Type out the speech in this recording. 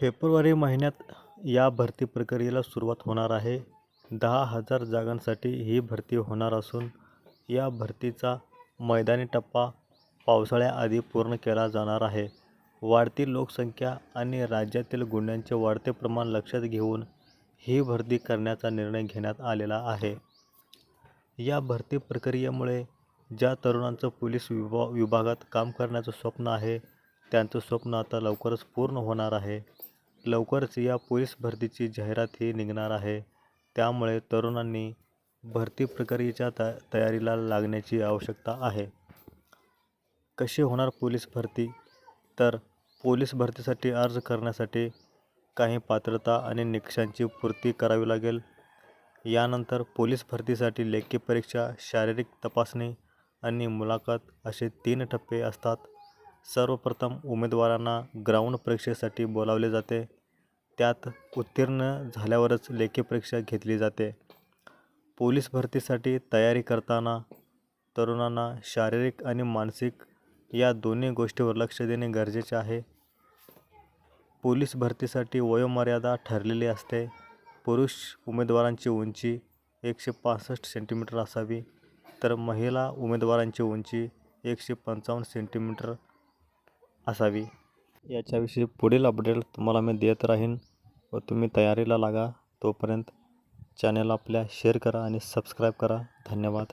February महिन्यात या भरती प्रक्रियेला सुरुवात होणार आहे. दहा हजार जागांसाठी ही भरती होणार असून या भरतीचा मैदानी टप्पा पावसाळ्याआधी पूर्ण केला जाणार आहे. वाढती लोकसंख्या आणि राज्यातील गुन्ह्यांचे वाढते प्रमाण लक्षात घेऊन ही भरती करण्याचा निर्णय घेण्यात आलेला आहे. या भरती प्रक्रियेमुळे ज्या तरुणांचं पोलीस विभा विभागात काम करण्याचं स्वप्न आहे त्यांचं स्वप्न आता लवकरच पूर्ण होणार आहे. लवकरच या पोलीस भरतीची जाहिरातही निघणार आहे. त्यामुळे तरुणांनी भरती प्रक्रियेच्या त तयारीला लागण्याची आवश्यकता आहे. कशी होणार पोलीस भरती? तर पोलीस भरतीसाठी अर्ज करण्यासाठी काही पात्रता आणि निकषांची पूर्ती करावी लागेल. यानंतर पोलीस भरतीसाठी लेखी परीक्षा शारीरिक तपासणी आणि मुलाखत असे तीन टप्पे असतात. सर्वप्रथम उमेदवारांना ग्राउंड परीक्षेसाठी बोलावले जाते. त्यात उत्तीर्ण झाल्यावरच लेखी परीक्षा घेतली जाते. पोलीस भरतीसाठी तयारी करताना तरुणांना शारीरिक आणि मानसिक या दोन्ही गोष्टीवर लक्ष देणे गरजेचे आहे. पोलीस भरतीसाठी वयोमर्यादा ठरलेली असते. पुरुष उमेदवारांची उंची एकशे पासष्ट सेंटीमीटर असावी तर महिला उमेदवारांची उंची एकशे पंचावन्न सेंटीमीटर असावी. याच्याविषयी पुढील अपडेट तुम्हाला मी देत राहीन व तुम्ही तयारीला लागा. तोपर्यंत चॅनल आपल्या शेअर करा आणि सबस्क्राईब करा. धन्यवाद.